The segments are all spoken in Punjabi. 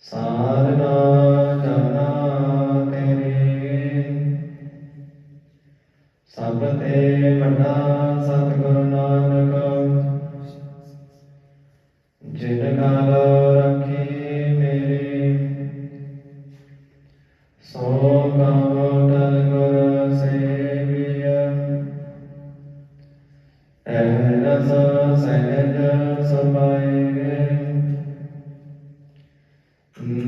Sarana Janana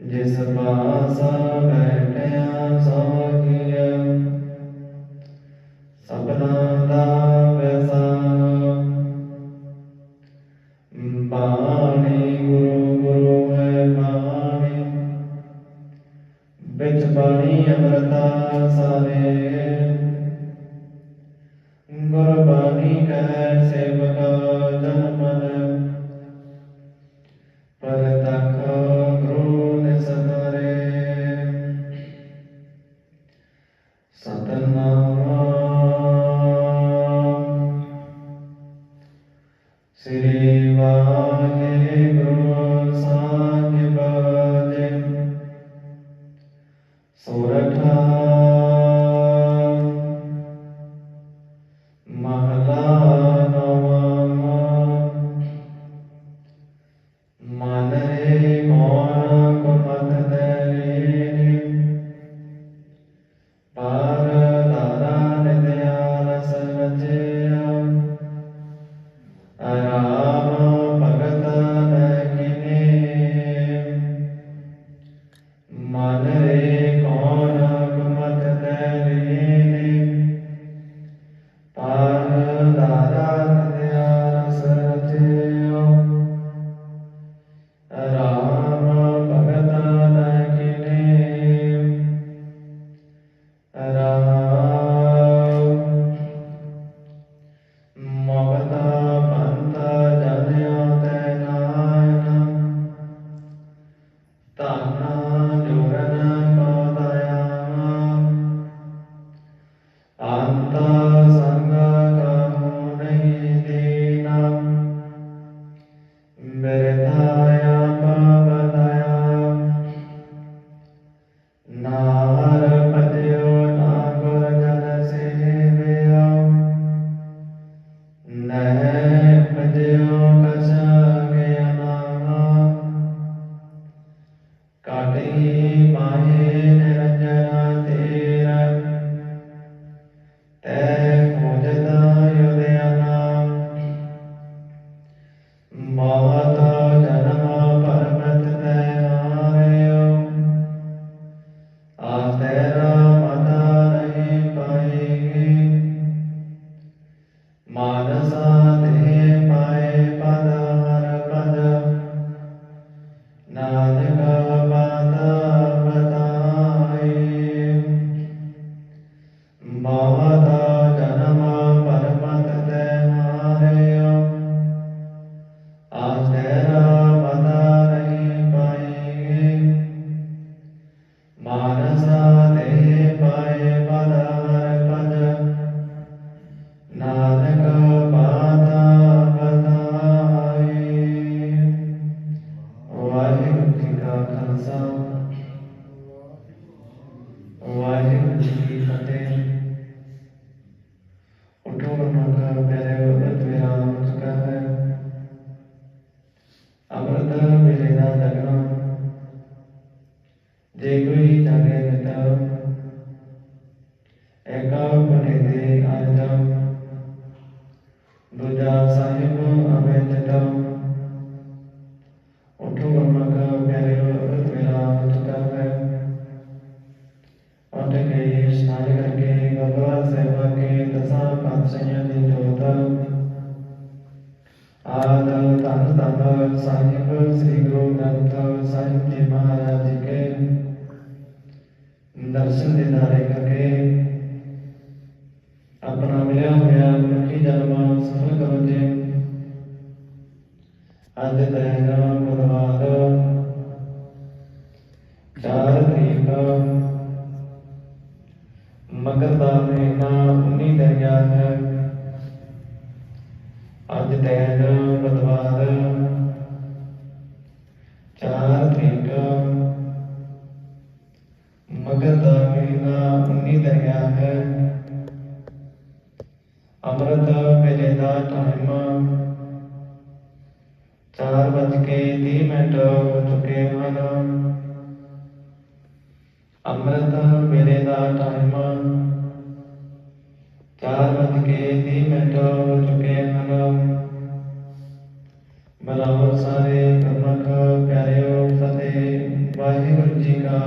ਜਿਸ ਪਾਸਾ ਬੈਠਿਆ ਸੋ ਕੀਆ श्रीवाय ङ्ग मनसा ते पाये पदा ਜੇ ਕੋਈ ਜਾਗੇ ਨਿਤਾ ਏਕਾ ਬਨੇ ਦੇ। ਆਜਮ ਦੂਜਾ ਸਾਹਿਬ ਅਵੇ ਚਟਮ ਉਠੋ ਮਨੁੱਖ ਪਿਆਰੇ ਅੰਮ੍ਰਿਤ ਵਿਰਾਮ ਹੋ ਚੁੱਕਾ ਹੈ। ਉੱਠ ਕੇ ਇਸ਼ਨਾਨ ਕਰਕੇ ਗੁਰਦੁਆਰਾ ਦਰਸ਼ਨ ਦਿਦਾਰੇ ਕਰਕੇ ਆਪਣਾ ਮਿਲਿਆ ਹੋਇਆ ਮਨੁੱਖੀ ਜਨਮ ਸਫਲ ਕਰੋ ਜੀ ਅੱਜ ਦਿਨ ਬੁੱਧਵਾਰ ਚਾਰ ਤਰੀਕ, ਮਗਰ ਦਾ ਮਹੀਨਾ 19 ਦਰਿਆ ਹੈ। ਅੱਜ ਦਿਨ ਬੁੱਧਵਾਰ ਚਾਰ ਤਰੀਕ ਮਗਰ ਦਾ ਮਹੀਨਾ 19 ਦਰਿਆ ਹੈ। ਅੰਮ੍ਰਿਤ ਵੇਲੇ ਦਾ ਟਾਈਮ ਚਾਰ ਵੱਜ ਕੇ 30 ਮਿੰਟ ਹੋ ਚੁੱਕੇ ਹਨ। ਅੰਮ੍ਰਿਤ ਵੇਲੇ ਦਾ ਟਾਈਮ ਚਾਰ ਵੱਜ ਕੇ 30 ਮਿੰਟ ਹੋ ਚੁੱਕੇ ਹਨ। ਬਰਾਬਰ ਸਾਰੇ ਗੁਰਮੁਖ ਪਿਆਰਿਓ ਫਤਿਹ ਵਾਹਿਗੁਰੂ ਜੀ ਕਾ